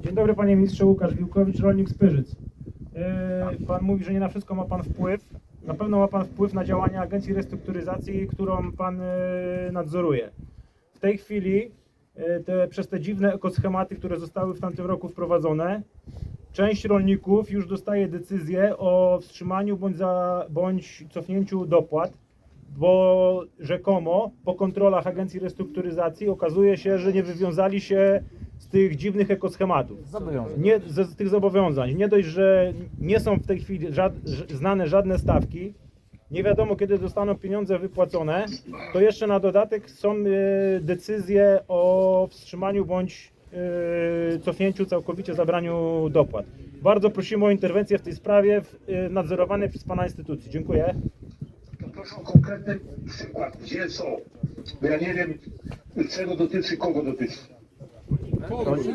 Dzień dobry panie ministrze, Łukasz Wiłkowicz, rolnik z Pyrzyc. Yy, Pan mówi, że nie na wszystko ma pan wpływ. Na pewno ma pan wpływ na działania Agencji Restrukturyzacji, którą pan yy, nadzoruje. W tej chwili yy, te, przez te dziwne ekoschematy, które zostały w tamtym roku wprowadzone, część rolników już dostaje decyzję o wstrzymaniu bądź, za, bądź cofnięciu dopłat, bo rzekomo po kontrolach Agencji Restrukturyzacji okazuje się, że nie wywiązali się z tych dziwnych ekoschematów. Zobowiązań. Nie, z, z tych zobowiązań. Nie dość, że nie są w tej chwili żad, znane żadne stawki, nie wiadomo kiedy zostaną pieniądze wypłacone, to jeszcze na dodatek są e, decyzje o wstrzymaniu bądź e, cofnięciu, całkowicie zabraniu dopłat. Bardzo prosimy o interwencję w tej sprawie w, e, nadzorowanej przez Pana instytucji. Dziękuję. Proszę o konkretny przykład, gdzie co. Bo ja nie wiem, czego dotyczy, kogo dotyczy. To, to, nie,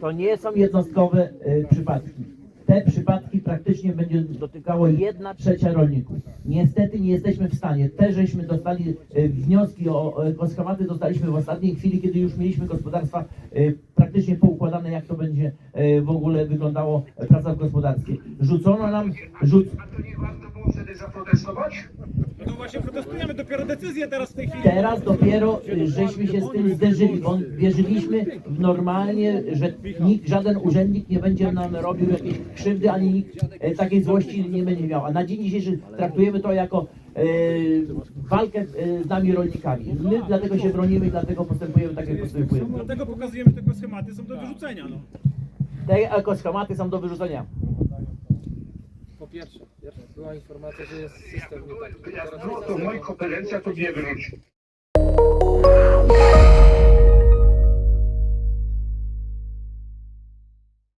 to nie są jednostkowe y, przypadki. Te przypadki praktycznie będzie dotykało jedna trzecia rolników. Niestety nie jesteśmy w stanie. Te żeśmy dostali y, wnioski o, ekoschematy dostaliśmy w ostatniej chwili, kiedy już mieliśmy gospodarstwa y, praktycznie poukładane, jak to będzie y, w ogóle wyglądało praca w gospodarstwie. Rzucono nam, rzuc, A to nie warto było wtedy zaprotestować? No właśnie protestujemy, dopiero decyzję teraz w tej chwili. Teraz dopiero y, żeśmy się z tym zderzyli, bo wierzyliśmy w normalnie, że nikt, żaden urzędnik nie będzie nam robił jakiejś krzywdy, ani nikt e, takiej złości nie będzie miał. A na dzień dzisiejszy traktujemy to jako e, walkę e, z nami rolnikami. My dlatego się bronimy i dlatego postępujemy tak, jak postępujemy. Dlatego pokazujemy, że te schematy są do wyrzucenia. No. Te ekoschematy są do wyrzucenia. Po pierwsze była informacja, że jest system nie taki. No to moja kompetencja to nie wróci.